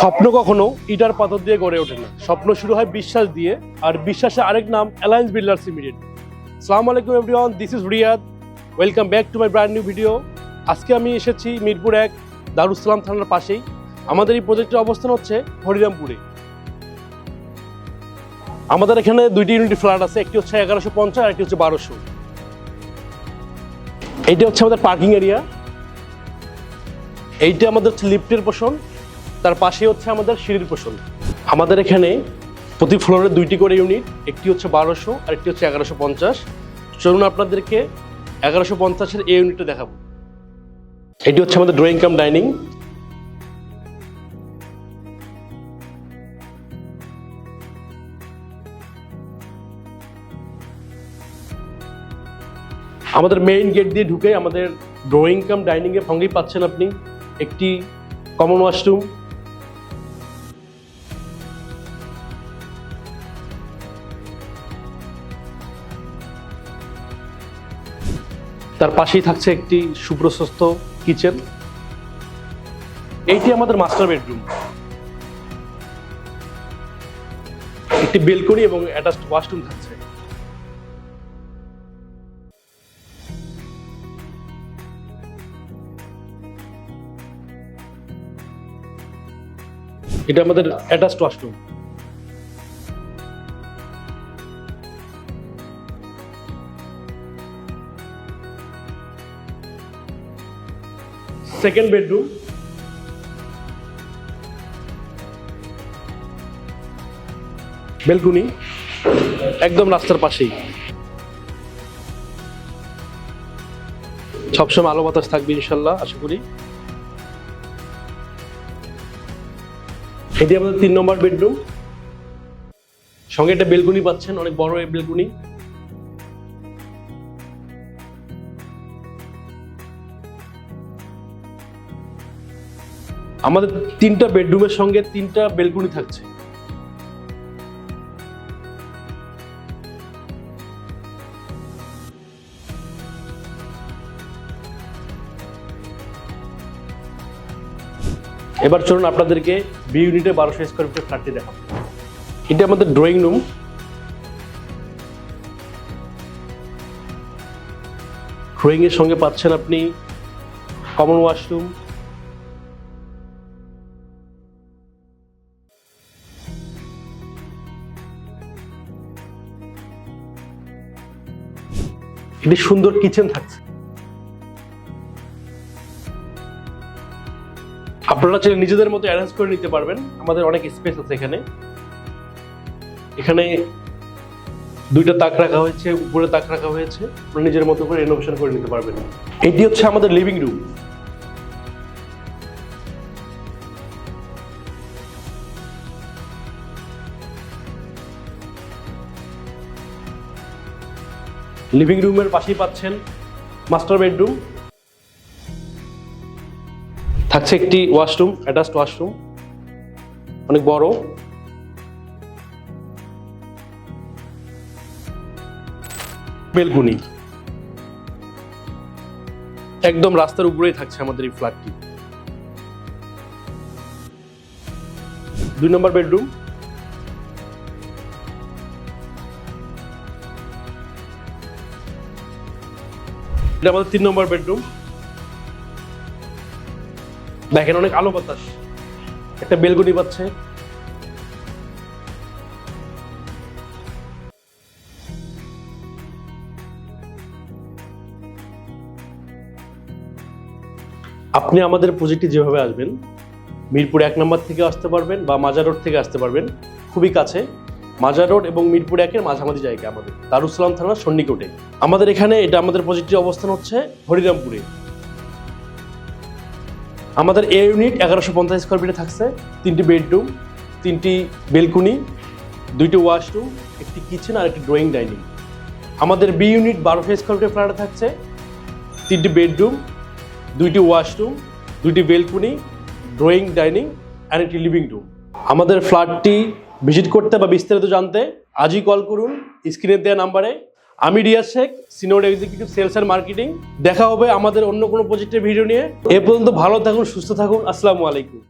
স্বপ্ন কখনো ইটার পাথর দিয়ে গড়ে ওঠে না। স্বপ্ন শুরু হয় বিশ্বাস দিয়ে, আর বিশ্বাসের আরেক নাম অ্যালায়েন্স বিল্ডার্স লিমিটেড সালাম আলাইকুম everyone this is Riyad welcome back to my brand new video আজকে আমি এসেছি মিরপুর এক দারুসালাম থানার পাশেই। আমাদের এই প্রজেক্টের অবস্থান হচ্ছে হরিরামপুরে। আমাদের এখানে দুইটি ইউনিট ফ্ল্যাট আছে, একটি হচ্ছে এগারোশো পঞ্চাশ, আর একটি হচ্ছে বারোশো। এইটা হচ্ছে আমাদের পার্কিং এরিয়া এইটা আমাদের হচ্ছে লিফটের পোষণ তার পাশে হচ্ছে আমাদের সিঁড়ির পোষণ। আমাদের এখানে প্রতি ফ্লোরে দুইটি করে ইউনিট একটি হচ্ছে বারোশো আর একটি হচ্ছে এগারোশো পঞ্চাশ। চলুন আপনাদেরকে এগারোশো পঞ্চাশের এই ইউনিটটা দেখাবো। এটি হচ্ছে আমাদের ড্রয়িং কাম ডাইনিং আমাদের মেইন গেট দিয়ে ঢুকে আমাদের ড্রয়িং কাম ডাইনিং এর সঙ্গেই পাচ্ছেন আপনি একটি কমন ওয়াশরুম তার পাশেই থাকছে একটি সুপ্রশস্ত কিচেন। এইটি আমাদের মাস্টার বেডরুম। একটি বেলকনি এবং অ্যাটাচড ওয়াশরুম থাকছে। এটা আমাদের attached washroom. Second bedroom. Balcony. একদম রাস্তার পাশেই। সবসময় আলো বাতাস থাকবে ইনশাল্লাহ, আশা করি। এটি আমাদের তিন নম্বর বেডরুম। সঙ্গে একটা বেলকুনি পাচ্ছেন, অনেক বড় এই বেলকুনি। আমাদের তিনটা বেডরুমের সঙ্গে তিনটা বেলকুনি থাকছে। এবার চলুন আপনাদেরকে বি ইউনিটে বারোশো স্কোয়ার ফিটের ফ্ল্যাটটি দেখাবো। এটা আমাদের ড্রয়িং রুম ড্রয়িং এর সঙ্গে পাচ্ছেন আপনি কমন ওয়াশরুম একটি সুন্দর কিচেন থাকছে। আপনারা চাইলে নিজেদের মতো অ্যারেঞ্জ করে নিতে পারবেন। আমাদের অনেক স্পেস আছে এখানে। এখানে দুইটা তাক রাখা হয়েছে, উপরে তাক রাখা হয়েছে। নিজের মতো করে রেনোভেশন করে নিতে পারবেন। এটি হচ্ছে আমাদের লিভিং রুম লিভিং রুমের পাশেই পাচ্ছেন মাস্টার বেডরুম। থাকছে একটি ওয়াশরুম অ্যাটাচড ওয়াশরুম। অনেক বড়। বেলকুনি। একদম রাস্তার উপরেই থাকছে আমাদের এই ফ্ল্যাটটি। দুই নম্বর বেডরুম। এটা আমাদের তিন নম্বর বেডরুম দেখেন অনেক আলো বাতাস। একটা বেলগুনি পাচ্ছে আপনি আমাদের প্রজেক্টে যেভাবে আসবেন, মিরপুর এক নম্বর থেকে আসতে পারবেন বা মাজার রোড থেকে আসতে পারবেন, খুবই কাছে। মাজার রোড এবং মিরপুর একের মাঝামাঝি জায়গা আমাদের। দারুসালাম থানার সন্নিকটে। আমাদের এখানে এটা আমাদের প্রজেক্টের অবস্থান হচ্ছে হরিরামপুরে। আমাদের এ ইউনিট এগারোশো পঞ্চাশ স্কোয়ার ফিটে থাকছে। তিনটি বেডরুম, তিনটি বেলকুনি, দুইটি ওয়াশরুম, একটি কিচেন আর একটি ড্রয়িং ডাইনিং। আমাদের বি ইউনিট বারোশো স্কোয়ার ফিটের ফ্ল্যাটে থাকছে। তিনটি বেডরুম, দুইটি ওয়াশরুম, দুইটি বেলকুনি, ড্রয়িং ডাইনিং অ্যান্ড একটি লিভিং রুম আমাদের ফ্ল্যাটটি ভিজিট করতে বা বিস্তারিত জানতে আজই কল করুন স্ক্রিনে দেওয়া নাম্বারে। আমি Riaz Sheikh, senior executive sales and marketing দেখা হবে আমাদের অন্য কোনো প্রজেক্টের ভিডিও নিয়ে। এ পর্যন্ত ভালো থাকুন, সুস্থ থাকুন। আসসালামু আলাইকুম।